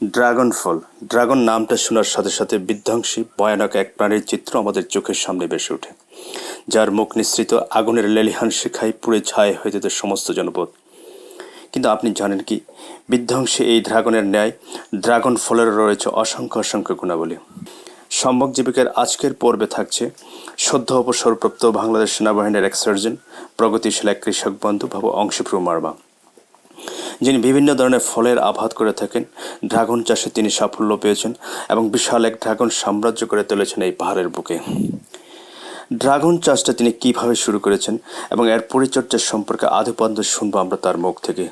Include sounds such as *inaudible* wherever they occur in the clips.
Dragon ফল dragon নামটা শোনার সাথে সাথে বিধ্বংসী, ভয়ানক এক প্রাণীর চিত্র আমাদের চোখের সামনে ভেসে ওঠে, যার মুখ নিঃসৃত আগুনের লেলিহান শিখায় পুড়ে ছায় হয়ে যেত সমস্ত জনপদ। কিন্তু আপনি জানেন কি? বিধ্বংসী এই ড্রাগনের ন্যায় ড্রাগন ফলের রয়েছে অসংখ্য অসংখ্য গুণাবলী। সম্ভব জীবিকার আজকের পর্বে থাকছে সদ্য অবসরপ্রাপ্ত বাংলাদেশ সেনাবাহিনীর এক সার্জন, প্রগতিশীল এক কৃষক বন্ধু ভাব অংশপ্রিয় মার্মা। যিনি বিভিন্ন ধরনের ফলের আবাদ করে থাকেন, ড্রাগন চাষে তিনি সাফল্য পেয়েছেন এবং বিশাল এক ড্রাগন সাম্রাজ্য করে তুলেছেন এই পাহাড়ের বুকে। ড্রাগন চাষটা তিনি কীভাবে শুরু করেছেন এবং এর পরিচর্যা সম্পর্কে আধিপত্য শুনব আমরা তার মুখ থেকে।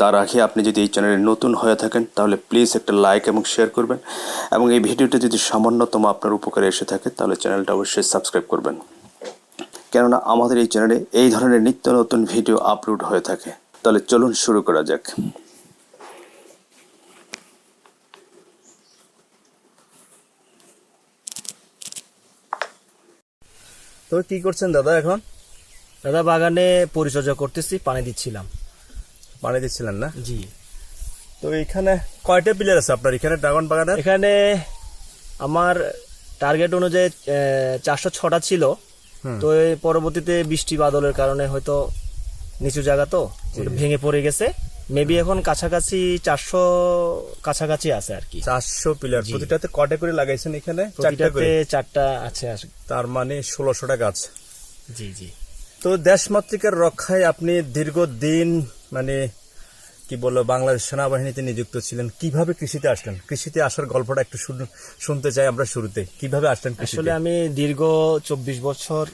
তার আগে আপনি যদি এই চ্যানেলে নতুন হয়ে থাকেন, তাহলে প্লিজ একটা লাইক এবং শেয়ার করবেন এবং এই ভিডিওটা যদি সামান্যতম আপনার উপকারে এসে থাকে, তাহলে চ্যানেলটা অবশ্যই সাবস্ক্রাইব করবেন। কেননা আমাদের এই চ্যানেলে এই ধরনের নিত্য নতুন ভিডিও আপলোড হয়ে থাকে। তাহলে চলুন শুরু করা যাক। তো কি করছেন দাদা এখন? দাদা বাগানে পরিচর্যা করতেছি পানি দিচ্ছিলাম। পানি দিচ্ছিলেন না? জি। তো এখানে কয়টা প্লেয়ার আছে আপনার? এখানে ড্রাগন বাগানের? এখানে আমার টার্গেট অনুযায়ী চারশো ছটা ছিল। তো পরবর্তীতে বৃষ্টি বাদলের কারণে হয়তো নিচু জায়গা তো ভেঙে পড়ে গেছে। মেবি এখন কাছাকাছি চারশো কাছাকাছি আছে আর কি। চারশো পিলার। প্রতিটাতে কয়টা করে লাগাইছেন এখানে? চারটা প্রতিটাতে চারটা আছে আর- তার মানে ষোলোশোটা গাছ জি জি। তো দেশমাতৃকার রক্ষায় আপনি দীর্ঘদিন মানে কি বলব বাংলাদেশ সেনাবাহিনীতে নিযুক্ত ছিলেন। কীভাবে কৃষিতে আসলেন? কৃষিতে আসার গল্পটা একটু শুনতে চাই আমরা শুরুতে। কীভাবে আসলেন আসলে আমি দীর্ঘ চব্বিশ বছর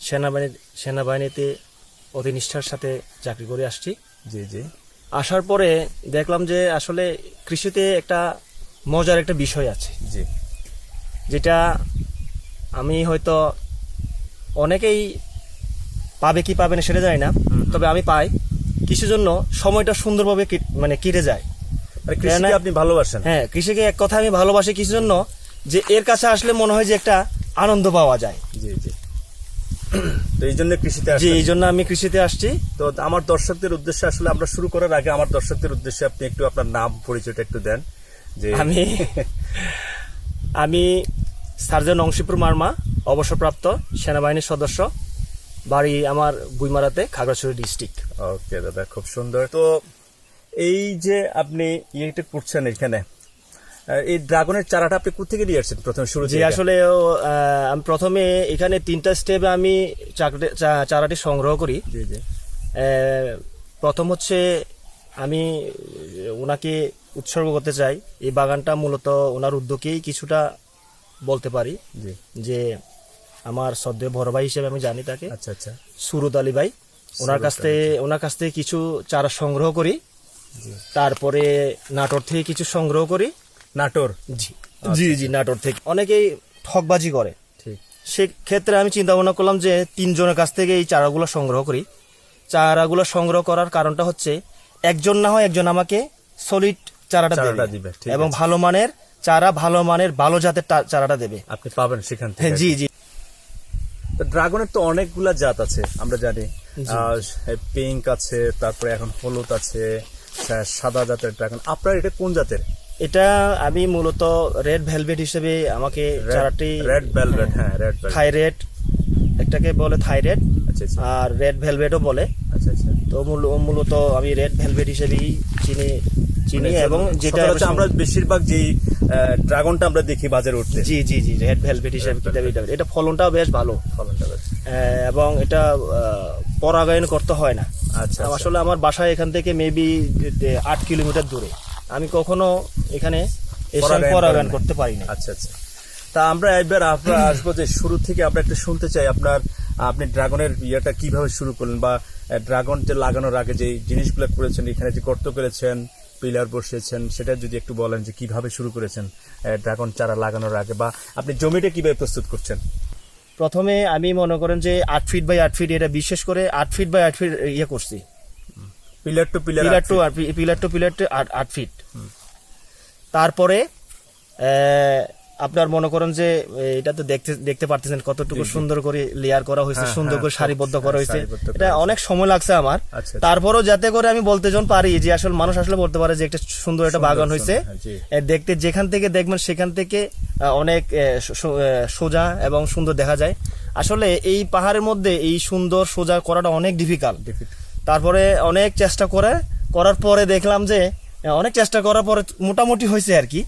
সেনাবাহিনী সেনাবাহিনীতে অতি নিষ্ঠার সাথে চাকরি করে আসছি। জি জি। আসার পরে দেখলাম যে আসলে কৃষিতে একটা মজার একটা বিষয় আছে। জি। যেটা আমি হয়তো অনেকেই পাবে কি পাবে না সেটা জানি না তবে আমি পাই। কৃষির জন্য সময়টা সুন্দরভাবে মানে কেটে যায়। আর কৃষিকে আপনি ভালোবাসেন। হ্যাঁ কৃষিকে এক কথা আমি ভালোবাসি কৃষির জন্য যে এর কাছে আসলে মনে হয় যে একটা আনন্দ পাওয়া যায়। *clears throat* তো এই জন্য কৃষিতে আসলেন এই জন্য আমি কৃষিতে আসছি। তো আমার দর্শকদের উদ্দেশ্যে আসলে আমরা শুরু করার আগে আমার দর্শকদের উদ্দেশ্যে আপনি একটু আপনার নাম পরিচয়টা একটু দেন। যে আমি *laughs* আমি সার্জন অংশীপুর মার্মা অবসরপ্রাপ্ত সেনাবাহিনীর সদস্য বাড়ি আমার গুইমারাতে খাগড়াছড়ি ডিস্ট্রিক্ট। ওকে দাদা খুব সুন্দর। তো এই যে আপনি ইয়েটা করছেন এখানে এই ড্রাগনের চারাটা আপনি কোথেকে নিয়ে আসছেন প্রথমে শুরু যে আসলে আমি প্রথমে এখানে তিনটা স্টেপে আমি চারাটি সংগ্রহ করি। জি জি। প্রথম হচ্ছে আমি ওনাকে উৎসর্গ করতে চাই। এই বাগানটা মূলত ওনার উদ্যোগেই কিছুটা বলতে পারি জি। যে আমার সদ্য বড় ভাই হিসেবে আমি জানি তাকে। আচ্ছা আচ্ছা। সুরত আলী ভাই। ওনার কাছ থেকে ওনার কাছ থেকে কিছু চারা সংগ্রহ করি। তারপরে নাটোর থেকে কিছু সংগ্রহ করি। নাটোর। জি। জি জি নাটোর থেকে। অনেকেই ঠকবাজি করে। ঠিক। সেক্ষেত্রে আমি চিন্তা ভাবনা করলাম যে তিনজনের কাছ থেকে এই চারাগুলো সংগ্রহ করি। চারাগুলো সংগ্রহ করার কারণটা হচ্ছে একজন না হয় একজন আমাকে সলিড চারাটা দিবে, এবং ভালো মানের চারা ভালো মানের ভালো জাতের চারাটা দেবে। আপনি পাবেন সেখান থেকে। হ্যাঁ জি জি। তো ড্রাগনের তো অনেকগুলা জাত আছে আমরা জানি। পিঙ্ক আছে তারপরে এখন হলুদ আছে সাদা জাতের ড্রাগন। আপনার এটা কোন জাতের? এটা আমি মূলত রেড ভেলভেট হিসেবে আমাকে চারাটি রেড ভেলভেট হ্যাঁ রেড ভেলভেট থাইরেড একটাকে বলে থাইরেড আচ্ছা আচ্ছা। আর রেড ভেলভেটও বলে। আচ্ছা আচ্ছা। তো মূল- মূলত আমি রেড ভেলভেট হিসেবেই চিনি চিনি এবং যেটা হচ্ছে আমরা বেশিরভাগ যেই ড্রাগনটা আমরা দেখি বাজারে উঠতে। জি জি জি রেড ভেলভেট হিসেবে এটা ফলনটাও বেশ ভালো। ফলনটা বেশ। এবং এটা পরাগায়ন করতে হয় না। আচ্ছা আচ্ছা। আসলে আমার বাসা এখান থেকে মেবি আট কিলোমিটার দূরে। আমি কখনো এখানে এসে পরাগায়ন। করতে পারি না আচ্ছা আচ্ছা। তা আমরা একবার আপনার *coughs* আসব যে শুরু থেকে আমরা একটা শুনতে চাই আপনার আপনি ড্রাগনের ইয়েটা কীভাবে শুরু করলেন বা ড্রাগন যে লাগানোর আগে যে জিনিসগুলো করেছেন এখানে যে গর্ত করেছেন পিলার বসিয়েছেন সেটা যদি একটু বলেন যে কীভাবে শুরু করেছেন ড্রাগন চারা লাগানোর আগে বা আপনি জমিটা কীভাবে প্রস্তুত করছেন? প্রথমে আমি মনে করেন যে আট ফিট বাই আট ফিট এটা বিশেষ করে আট ফিট বাই আট ফিট ইয়ে করছি। Pillar to pillar pillar to pillar to pillar to আট আট ফিট তারপরে আপনার মনে করেন যে এটা তো দেখতে দেখতে পারতেছেন কতটুকু সুন্দর করে লেয়ার করা হয়েছে হ্যাঁ, সুন্দর হ্যাঁ, করে সারিবদ্ধ করা হয়েছে। এটা অনেক সময় লাগছে আমার। আচ্ছা, আচ্ছা। তারপরও যাতে করে আমি বলতে যখন পারি যে আসলে মানুষ আসলে বলতে পারে যে একটা সুন্দর একটা বাগান হয়েছে। হ্যাঁ, দেখতে যেখান থেকে দেখবেন সেখান থেকে অনেক সোজা এবং সুন্দর দেখা যায়। আসলে এই পাহাড়ের মধ্যে এই সুন্দর সোজা করাটা অনেক ডিফিকাল্ট তারপরে অনেক চেষ্টা করে করার পরে দেখলাম যে অনেক চেষ্টা করার পরে মোটামুটি হয়েছে আর কি।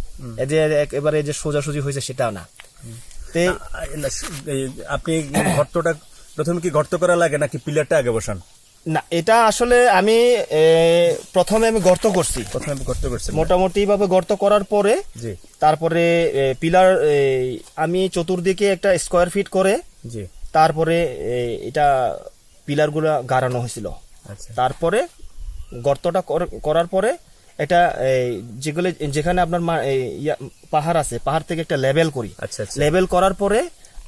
যে একেবারে যে সোজাসুজি হয়েছে সেটাও না। আপনি গর্তটা প্রথমে কি গর্ত করা লাগে নাকি পিলারটা আগে বসান? না এটা আসলে আমি প্রথমে আমি গর্ত করছি। প্রথমে গর্ত করছি। মোটামুটি ভাবে গর্ত করার পরে জি। তারপরে পিলার আমি চতুর্দিকে একটা স্কোয়ার ফিট করে জি। তারপরে এটা পিলারগুলো গাড়ানো হয়েছিল। তারপরে গর্তটা করার পরে এটা যেগুলো যেখানে আপনার পাহাড় আছে পাহাড় থেকে একটা লেভেল করি। আচ্ছা আচ্ছা। লেভেল করার পরে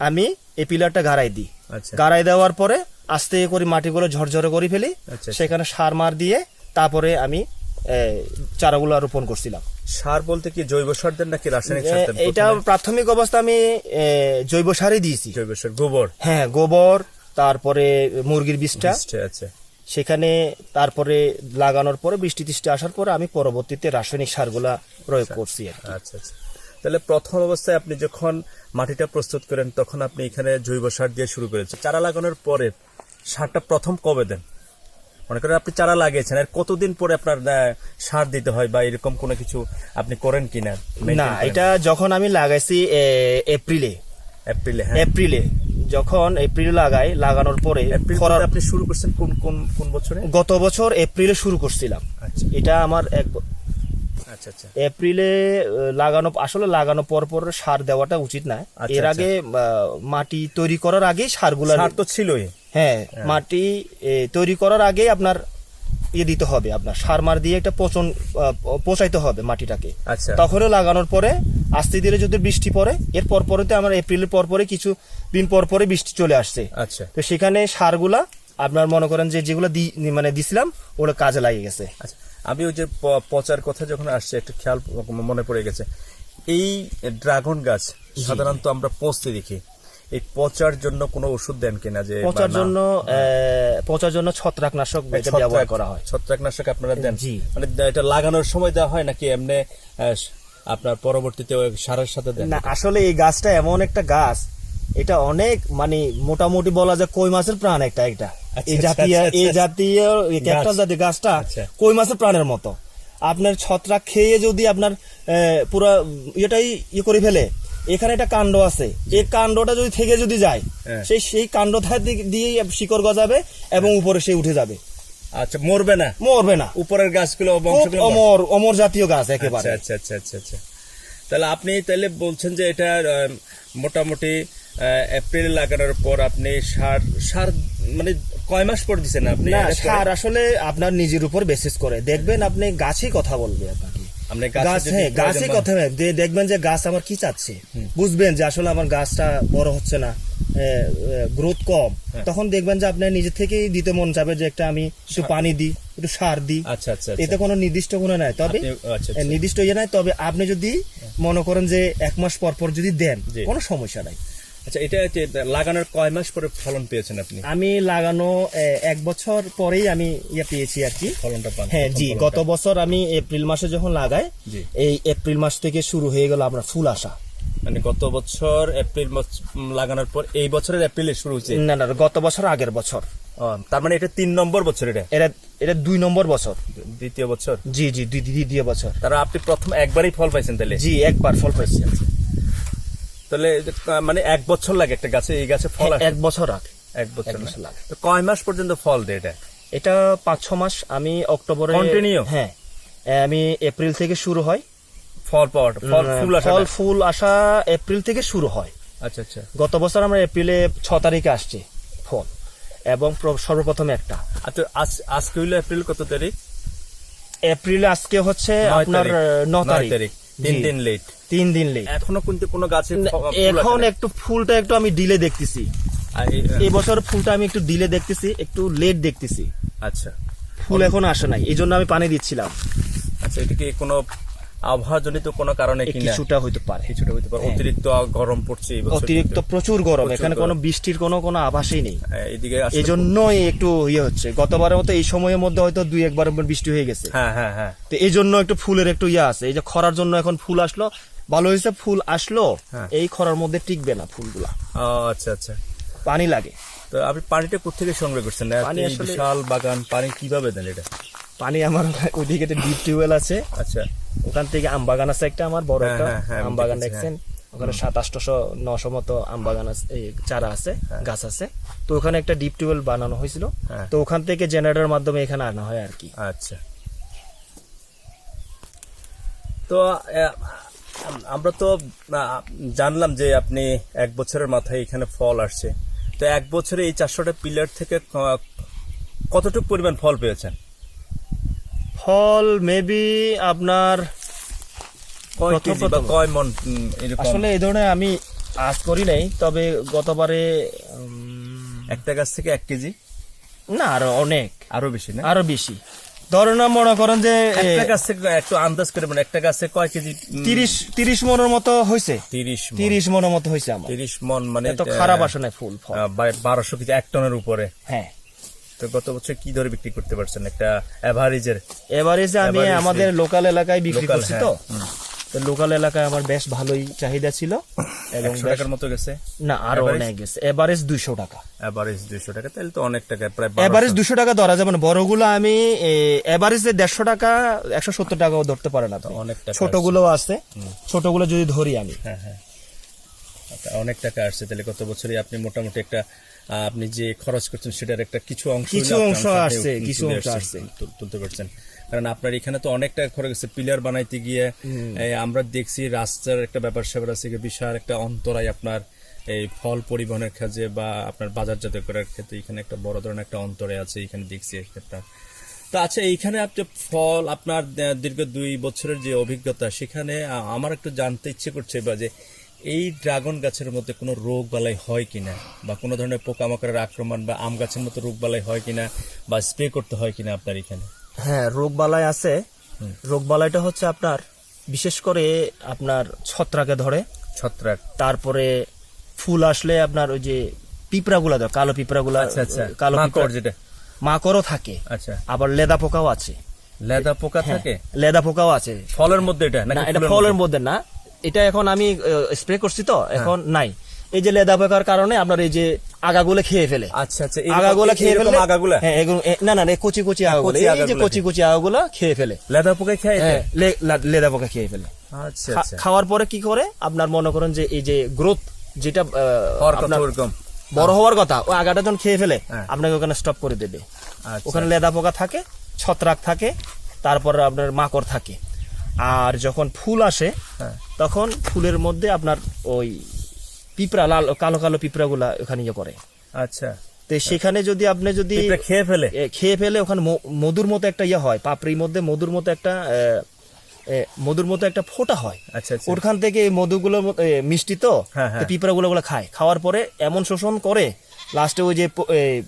আমি এই পিলারটা গাড়াই দিই। আচ্ছা। গাড়াই দেওয়ার পরে আস্তে করে মাটিগুলো ঝরঝরে করে ফেলি আচ্ছা। সেখানে সার মার দিয়ে তারপরে আমি চারাগুলো রোপণ করছিলাম। সার বলতে কি জৈব সার দেন নাকি রাসায়নিক সার এটা প্রাথমিক অবস্থা আমি জৈব সারই দিয়েছি। জৈব সার গোবর? হ্যাঁ গোবর তারপরে মুরগির আচ্ছা আচ্ছা। সেখানে তারপরে লাগানোর পরে বৃষ্টি টিষ্টি আসার পরে আমি পরবর্তীতে রাসায়নিক সারগুলা প্রয়োগ করছি আর কি। আচ্ছা আচ্ছা। তাহলে প্রথম অবস্থায় আপনি যখন মাটিটা প্রস্তুত করেন তখন আপনি এখানে জৈব সার দিয়ে শুরু করেছেন। চারা লাগানোর পরে সারটা প্রথম কবে দেন? মনে করেন আপনি চারা লাগিয়েছেন আর কতদিন পরে আপনার সার দিতে হয় বা এরকম কোনো কিছু আপনি করেন কিনা? না এটা যখন আমি লাগাইছি এপ্রিলে। এপ্রিলে হ্যাঁ। এপ্রিলে। যখন এপ্রিল লাগাই লাগানোর পরে খরার- আপনি শুরু করছেন কোন কোন কোন বছরে? গত বছর এপ্রিলে শুরু করছিলাম। আচ্ছা। এটা আমার এক আচ্ছা আচ্ছা। এপ্রিলে লাগানো আসলে লাগানো পর পর সার দেওয়াটা উচিত না। আচ্ছা, এর আচ্ছা। আগে মাটি তৈরি করার আগেই সারগুলো সার তো ছিলই। হ্যাঁ মাটি তৈরি করার আগে আপনার ইয়ে দিতে হবে আপনার সার মার দিয়ে একটা পচন পচাইতে হবে মাটিটাকে। আচ্ছা। তখনও লাগানোর পরে আস্তে ধীরে যদি বৃষ্টি পড়ে এর পর পরেতে আমার এপ্রিলের পর পরে কিছু দিন পর পরে বৃষ্টি চলে আসছে। আচ্ছা। তো সেখানে সারগুলা আপনার মনে করেন যে যেগুলো দি- মানে দিছিলাম ওগুলো কাজে লাগে গেছে। আচ্ছা আমি ওই যে পচার কথা যখন আসছে একটা খেয়াল মনে পড়ে গেছে। এই ড্রাগন গাছ সাধারণত আমরা পচতে দেখি। এই পচার জন্য কোনো ওষুধ দেন কিনা যে পচার জন্য পচার জন্য ছত্রাকনাশক ব্যবহার করা হয়। ছত্রাকনাশক আপনারা দেন? মানে এটা লাগানোর সময় দেওয়া হয় নাকি এমনি আপনার পরবর্তীতে সারের সাথে দেন? না আসলে এই গাছটা এমন একটা গাছ এটা অনেক মানে মোটামুটি বলা যায় কই মাছের প্রাণ একটা একটা আচ্ছা, এই আচ্ছা, জাতীয় আচ্ছা, এই আচ্ছা। জাতীয় ক্যাকটাস জাতীয় গাছটা। কই মাছের প্রাণের মতো। আপনার ছত্রাক খেয়ে যদি আপনার পুরো ইয়েটাই ইয়ে করে ফেলে এখানে একটা কাণ্ড আছে। এই কাণ্ডটা যদি থেকে যদি যায় হ্যাঁ। সেই সেই কাণ্ডটা দিয়ে শিকড় গজাবে এবং উপরে সে উঠে যাবে। আচ্ছা মরবে না? মরবে না। উপরের গাছগুলো। অমর অমর জাতীয় গাছ একেবারে। আচ্ছা আচ্ছা আচ্ছা আচ্ছা। তাহলে আপনি তাহলে বলছেন যে এটা মোটামুটি এপ্রিল লাগানোর পর আপনি সার সার মানে কয় মাস পর দিচ্ছেন আপনি? সার আসলে আপনার নিজের উপর বেসিস করে। দেখবেন আপনি গাছই কথা বলবে আপনাকে। আপনি গাছে গাছ হ্যাঁ গাছই কথা। দেখবেন যে গাছ আমার কি চাচ্ছে বুঝবেন যে আসলে আমার গাছটা বড় হচ্ছে না গ্রোথ কম হ্যাঁ। তখন দেখবেন যে আপনার নিজে থেকেই দিতে মন যাবে যে একটা আমি একটু পানি দিই একটু সার দিই আচ্ছা আচ্ছা আচ্ছা। এতে কোনো নির্দিষ্ট কোনো নাই তবে আচ্ছা, আচ্ছা। নির্দিষ্ট ইয়ে নাই তবে আপনি যদি মনে করেন যে এক মাস পর পর যদি দেন। কোনো সমস্যা নাই আচ্ছা এটা লাগানোর কয় মাস পরে ফলন পেয়েছেন আপনি? আমি লাগানো এক বছর পরেই আমি ইয়ে পেয়েছি আর কি। ফলনটা পান হ্যাঁ জি গত বছর আমি এপ্রিল মাসে যখন লাগাই জি। এই এপ্রিল মাস থেকে শুরু হয়ে গেল আপনার ফুল আসা। মানে গত বছর এপ্রিল মাস লাগানোর পর এই বছরের এপ্রিলে শুরু হয়েছে? না না গত বছর আগের বছর। তার মানে এটা তিন নম্বর বছর এটা? এটা এটা দুই নম্বর বছর। দ্বিতীয় বছর? জি জি দ্বিতীয় বছর। তারা আপনি প্রথম একবারই ফল পাইছেন তাহলে? জি একবার ফল পাইছি তাহলে মানে এক বছর লাগে একটা গাছে এই গাছে ফল এক বছর আগে। এক বছর। লাগে। তো কয় মাস পর্যন্ত ফল দেয় এটা? এটা পাঁচ ছ মাস। আমি অক্টোবরে Continue? হ্যাঁ। আমি এপ্রিল থেকে শুরু হয়। ফল ফল ফুল আসা ফল ফুল আসা এপ্রিল থেকে শুরু হয়। আচ্ছা আচ্ছা। গত বছর আমরা এপ্রিলে ছ তারিখে আসছে ফল। এবং সর্বপ্রথম একটা। আচ্ছা আজকে হইল এপ্রিল কত তারিখ? এপ্রিল আজকে হচ্ছে আপনার ন তারিখ। তিন দিন লেট তিন দিন লেট এখনও কিন্তু কোনো গাছে এখন একটু ফুলটা একটু আমি ডিলে দেখতেছি। এই- বছর ফুলটা আমি একটু ডিলে দেখতেছি একটু লেট দেখতেছি। আচ্ছা। ফুল এখন আসে নাই এই জন্য আমি পানি দিচ্ছিলাম। আচ্ছা এটা কি কোনো আবহাওয়াজনিত কোনো কারণে কিছুটা হইতে পারে। কিছুটা হইতে পারে। অতিরিক্ত গরম পড়ছে এই বছর অতিরিক্ত প্রচুর গরম এখানে কোনো বৃষ্টির কোনো কোনো আভাসই নেই। হ্যাঁ, আসলে- এই জন্যই একটু ইয়ে হচ্ছে। গতবারের মতো এই সময়ের মধ্যে হয়তো দুই একবার বৃষ্টি হয়ে গেছে। হ্যাঁ হ্যাঁ হ্যাঁ। তো এই জন্য একটু ফুলের একটু ইয়ে আছে। এই যে খরার জন্য এখন ফুল আসলো ভালো হয়েছে ফুল আসলো হ্যাঁ। এই খরার মধ্যে টিকবে না ফুলগুলা। আচ্ছা আচ্ছা। পানি লাগে। তো আপনি পানিটা কোথেকে সংগ্রহ করছেন? বিশাল বাগান পানি কীভাবে দেন এটা? পানি আমার ওইদিকে ডিপ টিউবওয়েল আছে। আচ্ছা। ওখান থেকে আম বাগান আছে একটা আমার বড় হ্যাঁ, একটা হ্যাঁ, আমি বাগান দেখছেন? ওখানে সাতাশশো নশো মতো আম বাগান আছে চারা আছে গাছ আছে। তো ওখানে একটা ডিপ টিউবওয়েল বানানো হয়েছিল। হ্যাঁ। তো ওখান থেকে জেনারেটরের মাধ্যমে এখানে আনা হয় আর কি। আচ্ছা। তো আমরা তো জানলাম যে আপনি এক বছরের মাথায় এখানে ফল আসছে। তো এক বছরে এই চারশোটা পিলার থেকে কতটুকু পরিমাণ ফল পেয়েছেন? ফল মেবি আপনার কয় মন আসলে এই ধরনের আমি আজ করি নাই তবে গতবারে একটা গাছ থেকে এক কেজি? না আরও অনেক। আরও বেশি না? আরও বেশি। না মনে করেন যে একটা গাছে একটু আন্দাজ করে মানে একটা গাছে কয় কেজি? তিরিশ তিরিশ মনের মতো হয়েছে তিরিশ তিরিশ মনের মতো হয়েছে আমার। তিরিশ মন মানে এত খারাপ আসে না ফুল। বারোশো কেজি এক টনের উপরে। হ্যাঁ। তো গত বছর কি ধরে বিক্রি করতে পারছেন? একটা এভারেজের এভারেজ আমি আমাদের লোকাল এলাকায় বিক্রি করছি হ্যাঁ, তো হুম। তো লোকাল এলাকায় আমার বেশ ভালোই চাহিদা ছিল এবং টাকার মতো গেছে? না আরও অনেক গেছে। এভারেজ দুইশো টাকা। অ্যাভারেজ দুইশো টাকা তাহলে তো অনেক টাকা প্রায় এভারেজ দুশো টাকা ধরা যাবে না। বড়গুলো আমি এভারেজে দেড়শো টাকা একশো সত্তর টাকাও ধরতে পারে না অনেক টাকা ছোটগুলো আছে। ছোটগুলো যদি ধরি আমি। হ্যাঁ হ্যাঁ। আচ্ছা, অনেক টাকা আসছে তাহলে গত বছরই আপনি মোটামুটি একটা আপনি যে খরচ করছেন সেটার একটা কিছু অংশ কিছু অংশ আসছে, কিছু অংশ আসছে। তুলতে পারছেন। কারণ আপনার এখানে তো অনেক টাকা খরচ গেছে পিলার বানাইতে গিয়ে আমরা দেখছি রাস্তার একটা ব্যাপার স্যাপার আছে বিশাল একটা অন্তরায় আপনার এই ফল পরিবহনের কাজে বা আপনার বাজারজাত করার ক্ষেত্রে এখানে একটা বড় ধরনের একটা অন্তরে আছে এখানে দেখছি একটা তো আচ্ছা এইখানে আপনি ফল আপনার দীর্ঘ দুই বছরের যে অভিজ্ঞতা সেখানে আমার একটু জানতে ইচ্ছে করছে বা যে এই ড্রাগন গাছের মধ্যে কোনো রোগ বালাই হয় কিনা? বা কোনো ধরনের পোকামাকড়ের আক্রমণ বা আম গাছের মতো রোগ বালাই হয় কিনা? বা স্প্রে করতে হয় কিনা আপনার এখানে? হ্যাঁ রোগ বালাই আছে। রোগ বালাইটা হচ্ছে আপনার বিশেষ করে আপনার ছত্রাকে ধরে। ছত্রাক। তারপরে ফুল আসলে আপনার ওই যে পিঁপড়াগুলা ধরে কালো পিঁপড়াগুলা আচ্ছা আচ্ছা। কালো মাকড় পিঁপড়া যেটা। মাকড়ও থাকে। আচ্ছা। আবার লেদা পোকাও আছে। লেদা পোকা হ্যাঁ, থাকে? লেদা পোকাও আছে। ফলের মধ্যে এটা না এটা ফলের মধ্যে? মধ্যে না। এটা এখন আমি স্প্রে করছি তো হ্যাঁ। এখন নাই। এই যে লেদা পোকার কারণে আপনার এই যে আগাগুলো খেয়ে ফেলে। আচ্ছা আচ্ছা আগাগুলো খেয়ে ফেলে আগাগুলা? হ্যাঁ এগুলো না না কচি কচি আগাগুলো। কচি এই যে কচি কচি আগাগুলো খেয়ে ফেলে। লেদা পোকা খায়? হ্যাঁ লেদা পোকা খেয়ে ফেলে। আচ্ছা আচ্ছা। খাওয়ার পরে কি করে? আপনার মনে করেন যে এই যে গ্রোথ যেটা বড় হওয়ার কথা ও আগাটা যখন খেয়ে ফেলে হ্যাঁ। আপনাকে ওখানে স্টপ করে দেবে। আচ্ছা। ওখানে লেদা পোকা থাকে ছত্রাক থাকে তারপর আপনার মাকড় থাকে। আর যখন ফুল আসে হ্যাঁ। তখন ফুলের মধ্যে আপনার ওই পিঁপড়া লাল কালো কালো পিঁপড়াগুলা ওখানে ইয়ে করে। আচ্ছা। তো সেখানে যদি আপনি যদি খেয়ে ফেলে? খেয়ে ফেলে ওখানে মধুর মতো একটা ইয়ে হয় পাপড়ির মধ্যে মধুর মতো একটা মধুর মতো একটা ফোটা হয়। আচ্ছা আচ্ছা। ওখান থেকে মধুগুলো মিষ্টি তো পিঁপড়া হ্যাঁ। পিঁপড়াগুলো গুলো খায়। খাওয়ার পরে এমন শোষণ করে লাস্টে ওই যে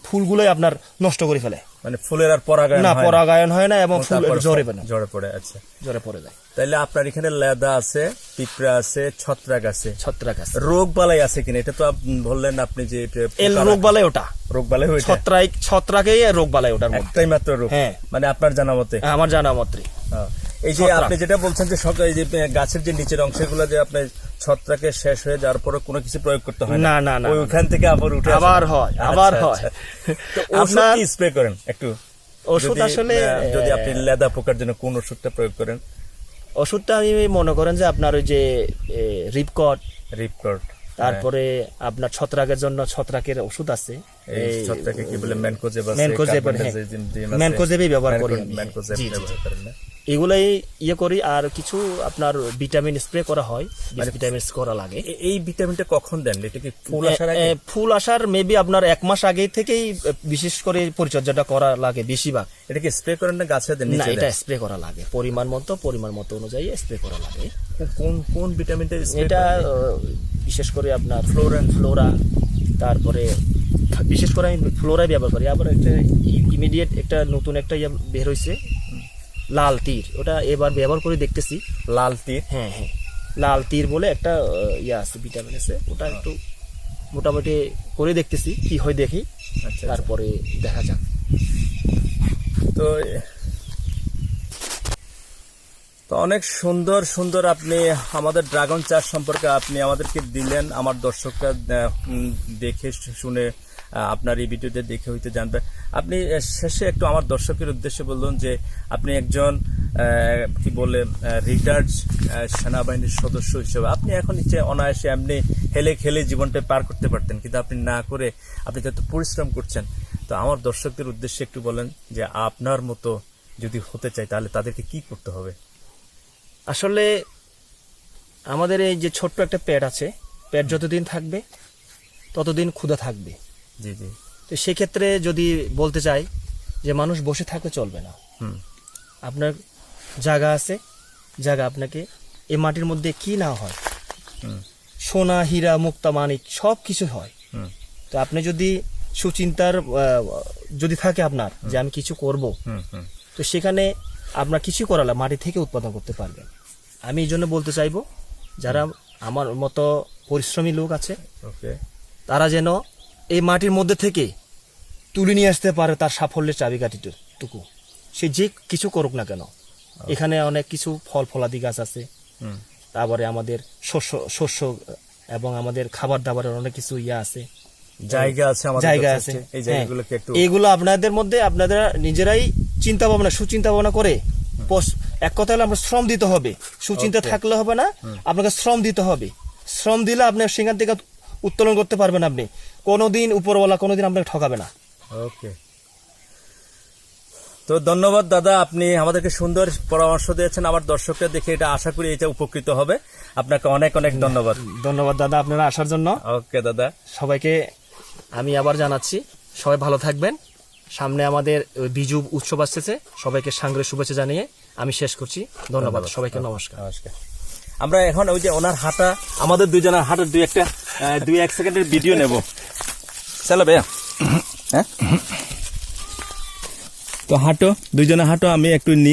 ফুলগুলোই আপনার নষ্ট করে ফেলে। মানে ফুলের আর পরাগায়ন না পরাগায়ন হয় না এবং ফুল জ্বরে না। জ্বরে পড়ে আচ্ছা। জ্বরে পড়ে যায়। তাইলে আপনার এখানে লেদা আছে পিঁপড়া আছে ছত্রাক আছে। ছত্রাক আছে। রোগ বালাই আছে কিনা? এটা তো আপনি বললেন আপনি যে এল রোগ বালাই ওটা। রোগ বালাই হয়েছে ছত্রাক ছত্রাকেই রোগ বালাই ওটার মধ্যে। একটাই মাত্র রোগ? হ্যাঁ। মানে আপনার জানা মতে? আমার জানা হ্যাঁ। এই যে আপনি যেটা বলছেন যে সকাল এই যে গাছের যে নিচের অংশগুলো যে আপনি ছত্রাকের শেষ হয়ে যাওয়ার পরে কোনো কিছু প্রয়োগ করতে হয় না, না, না, ওই না। ওখান থেকে আবার উঠে আবার হয়, আচ্ছা, আবার আচ্ছা। হয়। তো *laughs* ওষুধ আপনার- কি স্প্রে করেন একটু ওষুধ আসলে যদি আপনি লেদা পোকার জন্য কোন ওষুধটা প্রয়োগ করেন ওষুধটা আমি মনে করেন যে আপনার ওই যে রিপকট রিপকর্ড তারপরে আপনার ছত্রাকের জন্য ছত্রাকের ওষুধ আছে ছত্রাকে কি বলে ম্যানকোজেব আছে ম্যানকোজেব, হ্যাঁ। ব্যবহার করি হ্যাঁ। ম্যানকোজেব। ব্যবহার করেন না? এগুলাই ইয়ে করি আর কিছু আপনার ভিটামিন স্প্রে করা হয় মানে ভিটামিন করা লাগে। এই ভিটামিনটা কখন দেন? এটা কি ফুল আসার আগে? ফুল আসার মেবি আপনার এক মাস আগে থেকেই বিশেষ করে পরিচর্যাটা করা লাগে বেশিরভাগ। এটা কি স্প্রে করেন না গাছে দেন না এটা স্প্রে করা লাগে। পরিমাণ মতো পরিমাণ মতো অনুযায়ী স্প্রে করা লাগে। কোন কোন ভিটামিনটা এটা বিশেষ করে আপনার ফ্লোরা ফ্লোরা তারপরে বিশেষ করে আমি ফ্লোরাই ব্যবহার করি। আবার একটা ইমিডিয়েট একটা নতুন একটা ইয়ে বের হয়েছে লাল তীর। ওটা এবার ব্যবহার করে দেখতেছি। লাল তীর? হ্যাঁ হ্যাঁ। লাল তীর বলে একটা ইয়ে আছে ভিটামিন আছে। ওটা একটু মোটামুটি করে দেখতেছি কি হয় দেখি। আচ্ছা তারপরে দেখা যাক। তো তো অনেক সুন্দর সুন্দর আপনি আমাদের ড্রাগন চাষ সম্পর্কে আপনি আমাদেরকে দিলেন। আমার দর্শকরা দেখে শুনে আপনার এই ভিডিওতে দেখে হইতে জানবে। আপনি শেষে একটু আমার দর্শকের উদ্দেশ্যে বললেন যে আপনি একজন কি বলে রিটায়ার্ড সেনাবাহিনীর সদস্য হিসেবে আপনি এখন ইচ্ছে অনায়াসে আপনি হেলে খেলে জীবনটা পার করতে পারতেন কিন্তু আপনি না করে আপনি যত পরিশ্রম করছেন। তো আমার দর্শকদের উদ্দেশ্যে একটু বলেন যে আপনার মতো যদি হতে চাই তাহলে তাদেরকে কি করতে হবে? আসলে আমাদের এই যে ছোট্ট একটা পেট আছে পেট যতদিন থাকবে ততদিন ক্ষুধা থাকবে। জি জি। তো সেক্ষেত্রে যদি বলতে চাই যে মানুষ বসে থাকলে চলবে না। হুম। আপনার জায়গা আছে জায়গা আপনাকে এই মাটির মধ্যে কি না হয় সোনা হীরা মুক্তা মানিক সব কিছু হয়। তো আপনি যদি সুচিন্তার যদি থাকে আপনার যে আমি কিছু করব তো সেখানে আপনার কিছু করালে মাটি থেকে উৎপাদন করতে পারবেন। আমি এই জন্য বলতে চাইব যারা আমার মতো পরিশ্রমী লোক আছে ওকে। তারা যেন এই মাটির মধ্যে থেকে তুলে নিয়ে আসতে পারে তার সাফল্যের চাবিকাঠিটুকু সে যে কিছু করুক না কেন। এখানে অনেক কিছু ফল ফলাদি গাছ আছে। তারপরে আমাদের শস্য শস্য এবং আমাদের খাবার দাবারের অনেক কিছু ইয়ে আছে। জায়গা আছে জায়গা আছে। হ্যাঁ। এইগুলো আপনাদের মধ্যে আপনারা নিজেরাই চিন্তা ভাবনা সুচিন্তা ভাবনা করে এক কথা হলো আমরা শ্রম দিতে হবে। সুচিন্তা থাকলে হবে না আপনাকে শ্রম দিতে হবে। শ্রম দিলে আপনি সেখান থেকে উত্তোলন করতে পারবেন আপনি। কোনোদিন উপরওয়ালা কোনোদিন আপনাকে ঠকাবে না। ওকে তো ধন্যবাদ দাদা। আপনি আমাদেরকে সুন্দর পরামর্শ দিয়েছেন আমার দর্শকরা দেখে। এটা আশা করি এটা উপকৃত হবে। আপনাকে অনেক অনেক ধন্যবাদ। ধন্যবাদ দাদা আপনারা আসার জন্য। ওকে দাদা। সবাইকে আমি আবার জানাচ্ছি সবাই ভালো থাকবেন। সামনে আমাদের বিজু উৎসব আসতেছে সবাইকে সাংগ্রে শুভেচ্ছা জানিয়ে আমি শেষ করছি। ধন্যবাদ সবাইকে নমস্কার। নমস্কার। আমরা এখন ওই যে ওনার হাঁটা আমাদের দুজনের হাঁটার দুই একটা দুই এক সেকেন্ডের ভিডিও নেব। চলো ভাইয়া। হ্যাঁ? তো হাঁটো দুইজনে হাঁটো আমি একটু